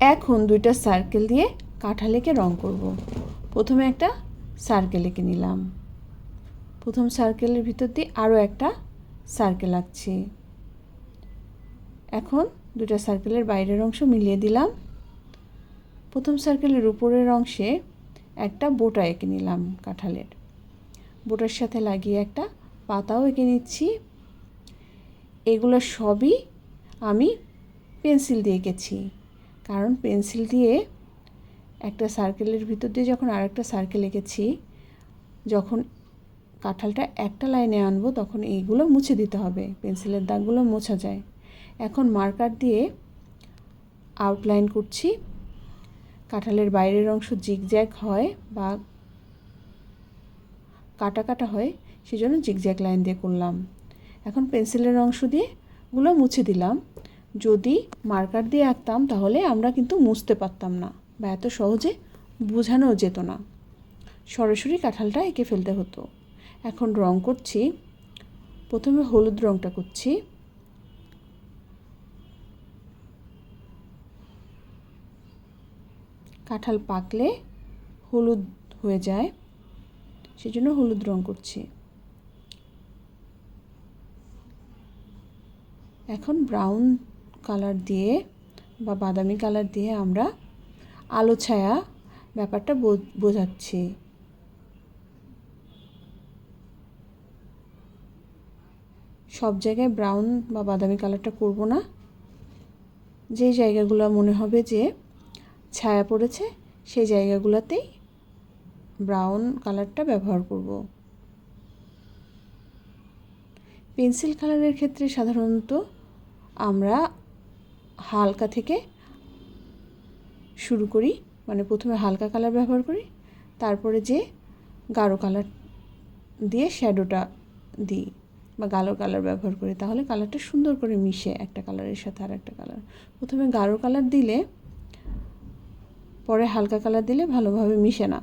এখন দুইটা সার্কেল দিয়ে কাঁঠালেকে রং করব। প্রথমে একটা সার্কেল এঁকে নিলাম। প্রথম সার্কেলের ভিতর দিয়ে আরও একটা সার্কেল আঁকছি। এখন দুটা সার্কেলের বাইরের অংশ মিলিয়ে দিলাম। প্রথম সার্কেলের উপরের অংশে একটা বোটা এঁকে নিলাম কাঁঠালের বোটার সাথে লাগিয়ে একটা পাতাও এঁকে নিচ্ছি। এগুলো সবই আমি পেন্সিল দিয়ে এঁকেছি। কারণ পেন্সিল দিয়ে একটা সার্কেলের ভিতর দিয়ে যখন আরেকটা সার্কেল এঁকেছি, যখন কাঁঠালটা একটা লাইনে আনব, তখন এইগুলো মুছে দিতে হবে। পেন্সিলের দাগগুলো মোছা যায়। এখন মার্কার দিয়ে আউটলাইন করছি। কাঁঠালের বাইরের অংশ জিগজ্যাগ হয় বা কাটা কাটা হয়, সেজন্য জিগজ্যাগ লাইন দিয়ে করলাম। এখন পেন্সিলের অংশ দিয়ে গুলো মুছে দিলাম। যদি মার্কার দিয়ে আঁকতাম, তাহলে আমরা কিন্তু মুছতে পারতাম না বা এত সহজে বোঝানো যেত না। সরাসরি কাঁঠালটা এঁকে ফেলতে হতো। এখন রং করছি। প্রথমে হলুদ রংটা করছি। কাঁঠাল পাকলে হলুদ হয়ে যায়। সেজন্য হলুদ রং করছি। এখন ব্রাউন কালার দিয়ে বা বাদামি কালার দিয়ে আমরা আলো ছায়া ব্যাপারটা বোঝাচ্ছি। সব জায়গায় ব্রাউন বা বাদামি কালারটা করব না। যে জায়গাগুলো মনে হবে যে ছায়া পড়েছে, সেই জায়গাগুলোতেই ব্রাউন কালারটা ব্যবহার করব। পেন্সিল কালারের ক্ষেত্রে সাধারণত আমরা হালকা থেকে শুরু করি মানে প্রথমে হালকা কালার ব্যবহার করি, তারপরে যে গাঢ় কালার দিয়ে শ্যাডোটা দিই বা গাঢ় কালার ব্যবহার করি, তাহলে কালারটা সুন্দর করে মিশে একটা কালারের সাথে আর একটা কালার প্রথমে গাঢ় কালার দিলে, পরে হালকা কালার দিলে ভালোভাবে মিশে না।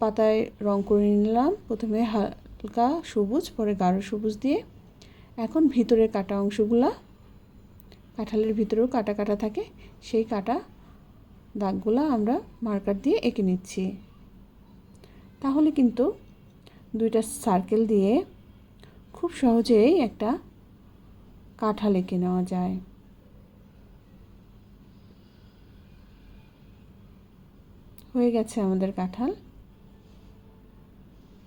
পাতায় রং করে নিলাম, প্রথমে হালকা সবুজ, পরে গাঢ় সবুজ দিয়ে। এখন ভিতরের কাটা অংশগুলা কাঁঠালের ভিতরেও কাটা কাটা থাকে, সেই কাটা দাগগুলো আমরা মার্কার দিয়ে এঁকে নিচ্ছি। তাহলে কিন্তু দুইটা সার্কেল দিয়ে খুব সহজেই একটা কাঁঠাল এঁকে নেওয়া যায়। হয়ে গেছে আমাদের কাঁঠাল।